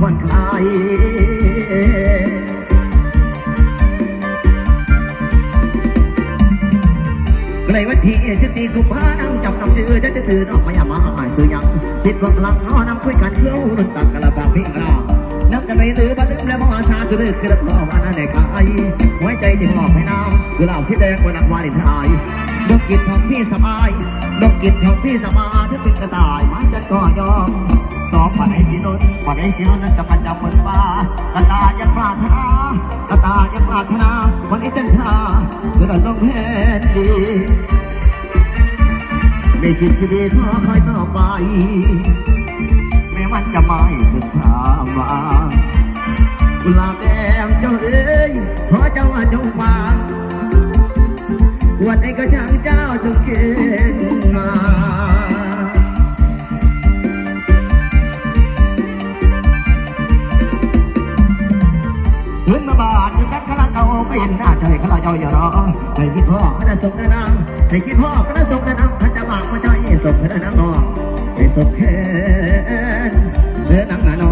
ผ่อนคลายในวันที่ 14กุมภาพันธ์จำนำชื่อจะจะถือน้องมายามาหายซื้อยังติดความพลังงอนำคุยกันเที่ยวรุ่นตักกะละบางพี่กลานับจะไม่ลืมบัลืมแล้วมองอาชาคือเลือกคือรับรองว่านั่นแหละใครหัวใจจึงมอบให้น้ำคือเหล่าที่แดงบนนักวาเลนไทน์ดอกกิจของพี่สบายดอกกิจของพี่สบายถ้าเป็นกระต่ายมัน นนปัดไอ้สีนนนั้นจะกันจับบนฟ้ากระต่ายยังปรารถนากระต่ายยังปรารถนาวันนี้จันทราคือเราต้องแพ้ดีไม่ชิดชีวิตขอคอยต่อไปแม้มันจะไม่สุดทางว่ากุหลาบแดงเจ้าเอ้ยขอเจ้าว่าจงฟังวันไหนก็ช่างเจ้าจงเก่ง ขึ้นมาบาดจัดขลาเก่าไม่เห็นหน้าใจขลาเจ้าอย่ารอใจคิดพ่อก็ได้ส่งได้นางใจคิดพ่อก็ได้ส่งได้นางพระเจ้าหมากพระเจ้าเอส่งได้นางนองให้ส่งแค่เดินนาง